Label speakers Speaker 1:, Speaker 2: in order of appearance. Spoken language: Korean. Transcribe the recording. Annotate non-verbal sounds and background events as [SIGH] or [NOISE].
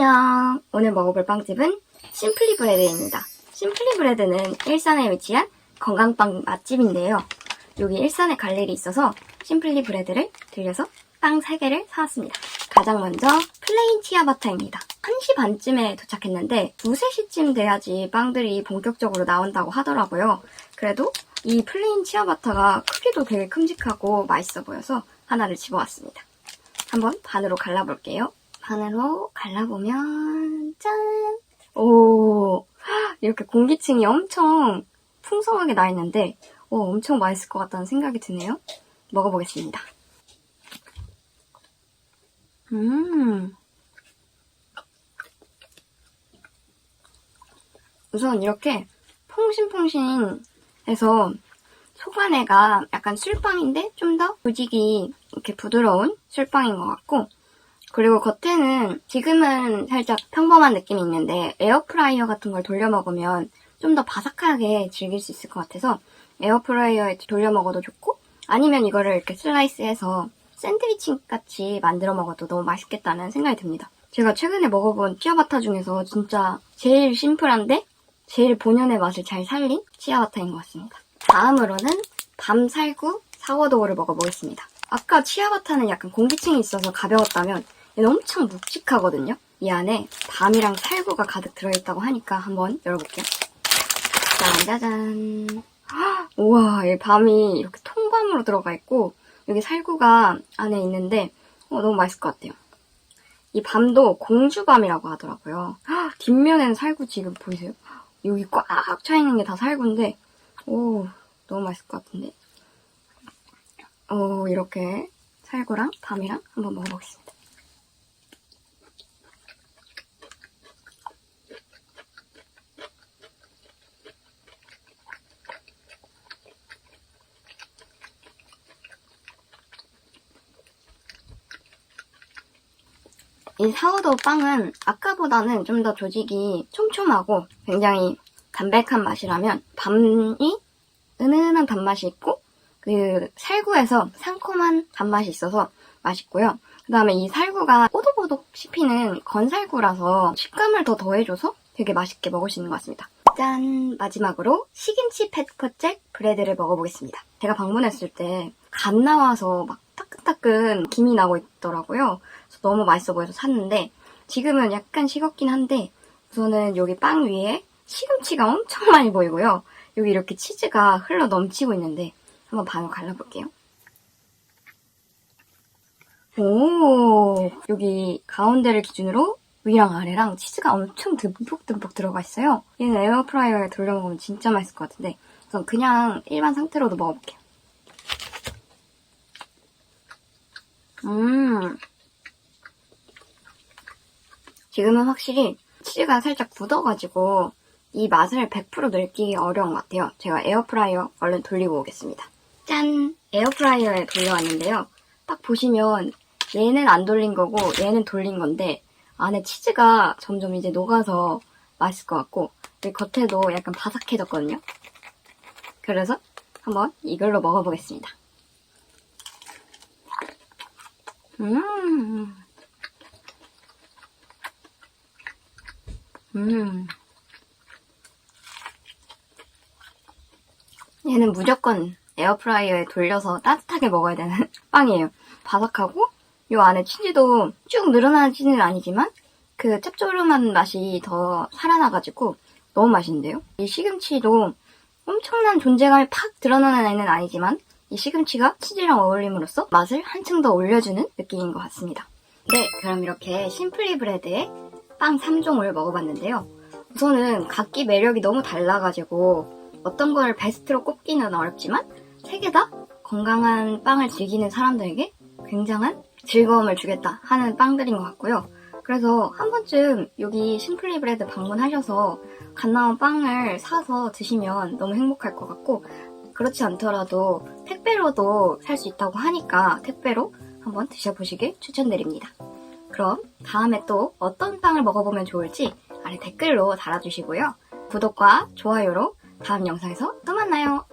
Speaker 1: 안녕! 오늘 먹어볼 빵집은 심플리 브레드입니다. 심플리 브레드는 일산에 위치한 건강빵 맛집인데요. 여기 일산에 갈 일이 있어서 심플리 브레드를 들려서 빵 3개를 사왔습니다. 가장 먼저 플레인 치아바타입니다. 1시 반쯤에 도착했는데 2, 3시쯤 돼야지 빵들이 본격적으로 나온다고 하더라고요. 그래도 이 플레인 치아바타가 크기도 되게 큼직하고 맛있어 보여서 하나를 집어왔습니다. 한번 반으로 갈라볼게요. 반으로 갈라보면 짠! 오 [GASPS] 이렇게 공기층이 엄청 풍성하게 나 있는데 오, 엄청 맛있을 것 같다는 생각이 드네요. 먹어보겠습니다. 음 우선 이렇게 퐁신퐁신해서 속안에가 약간 술빵인데 좀 더 조직이 이렇게 부드러운 술빵인 것 같고 그리고 겉에는 지금은 살짝 평범한 느낌이 있는데 에어프라이어 같은 걸 돌려 먹으면 좀 더 바삭하게 즐길 수 있을 것 같아서 에어프라이어에 돌려 먹어도 좋고 아니면 이거를 이렇게 슬라이스해서 샌드위치 같이 만들어 먹어도 너무 맛있겠다는 생각이 듭니다. 제가 최근에 먹어본 치아바타 중에서 진짜 제일 심플한데 제일 본연의 맛을 잘 살린 치아바타인 것 같습니다. 다음으로는 밤살구 사워도우를 먹어보겠습니다. 아까 치아바타는 약간 공기층이 있어서 가벼웠다면 얘는 엄청 묵직하거든요. 이 안에 밤이랑 살구가 가득 들어있다고 하니까 한번 열어볼게요. 짠, 짜잔. 헉, 우와, 이 밤이 이렇게 통밤으로 들어가 있고 여기 살구가 안에 있는데 어, 너무 맛있을 것 같아요. 이 밤도 공주밤이라고 하더라고요. 헉, 뒷면에는 살구 지금 보이세요? 여기 꽉 차 있는 게 다 살구인데 오, 너무 맛있을 것 같은데. 오, 이렇게 살구랑 밤이랑 한번 먹어보겠습니다. 이 사워도우 빵은 아까보다는 좀 더 조직이 촘촘하고 굉장히 담백한 맛이라면 밤이 은은한 단맛이 있고 그 살구에서 상콤한 단맛이 있어서 맛있고요. 그 다음에 이 살구가 오독오독 씹히는 건살구라서 식감을 더 더해줘서 되게 맛있게 먹을 수 있는 것 같습니다. 짠! 마지막으로 시김치 페퍼잭 브레드를 먹어보겠습니다. 제가 방문했을 때갓 나와서 막 따끈따끈 김이 나고 있더라고요. 그래서 너무 맛있어 보여서 샀는데 지금은 약간 식었긴 한데 우선은 여기 빵 위에 시금치가 엄청 많이 보이고요. 여기 이렇게 치즈가 흘러 넘치고 있는데 한번 반을 갈라볼게요. 오, 여기 가운데를 기준으로 위랑 아래랑 치즈가 엄청 듬뿍듬뿍 들어가 있어요. 얘는 에어프라이어에 돌려 먹으면 진짜 맛있을 것 같은데 우선 그냥 일반 상태로도 먹어볼게요. 음, 지금은 확실히 치즈가 살짝 굳어가지고 이 맛을 100% 느끼기 어려운 것 같아요. 제가 에어프라이어 얼른 돌리고 오겠습니다. 짠! 에어프라이어에 돌려왔는데요. 딱 보시면 얘는 안 돌린 거고 얘는 돌린 건데 안에 치즈가 점점 이제 녹아서 맛있을 것 같고 이 겉에도 약간 바삭해졌거든요. 그래서 한번 이걸로 먹어보겠습니다. 음. 음. 얘는 무조건 에어프라이어에 돌려서 따뜻하게 먹어야 되는 [LAUGHS] 빵이에요. 바삭하고 요 안에 치즈도 쭉 늘어나는 치즈는 아니지만 그 짭조름한 맛이 더 살아나가지고 너무 맛있는데요. 이 시금치도 엄청난 존재감이 팍 드러나는 애는 아니지만 이 시금치가 치즈랑 어울림으로써 맛을 한층 더 올려주는 느낌인 것 같습니다. 네, 그럼 이렇게 심플리 브레드의 빵 3종을 먹어봤는데요. 우선은 각기 매력이 너무 달라가지고 어떤 걸 베스트로 꼽기는 어렵지만 세 개 다 건강한 빵을 즐기는 사람들에게 굉장한 즐거움을 주겠다 하는 빵들인 것 같고요. 그래서 한 번쯤 여기 심플리 브레드 방문하셔서 갓 나온 빵을 사서 드시면 너무 행복할 것 같고 그렇지 않더라도 택배로도 살 수 있다고 하니까 택배로 한번 드셔보시길 추천드립니다. 그럼 다음에 또 어떤 빵을 먹어보면 좋을지 아래 댓글로 달아주시고요. 구독과 좋아요로 다음 영상에서 또 만나요.